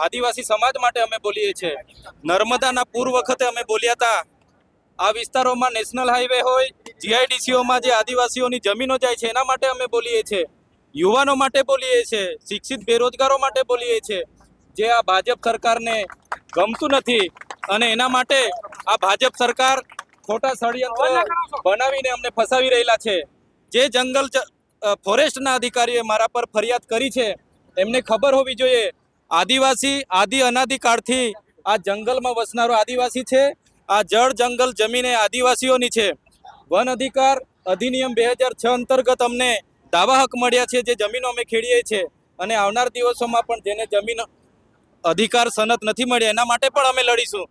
આદિવાસી સમાજ માટે અમે બોલીએ છીએ. નર્મદાના પૂર વખતે અમે બોલ્યા હતા, આ વિસ્તારોમાં નેશનલ હાઈવે હોય, જીઆઈડીસીઓમાં જે આદિવાસીઓની જમીનો જાય છે, એના માટે અમે બોલીએ છીએ. યુવાનો માટે બોલીએ છીએ, શિક્ષિત બેરોજગારો માટે બોલીએ છીએ. જે આ ભાજપ સરકારને ગમતું નથી અને એના માટે આ ભાજપ સરકાર ખોટા ષડયંત્ર બનાવીને અમને ફસાવી રહેલા છે. જે જંગલ ફોરેસ્ટના અધિકારીઓએ મારા પર ફરિયાદ કરી છે, એમને ખબર હોવી જોઈએ આદિવાસી, આદિ અનાદિ કાળથી આ જંગલમાં વસનારો આદિવાસી છે. આ જળ જંગલ જમીન એ આદિવાસીઓની છે. વન અધિકાર અધિનિયમ બે હજાર છ અંતર્ગત અમને દાવા હક મળ્યા છે જે જમીનો અમે ખેડીએ છીએ. અને આવનાર દિવસોમાં પણ જેને જમીન અધિકાર સનત નથી મળ્યા, એના માટે પણ અમે લડીશું.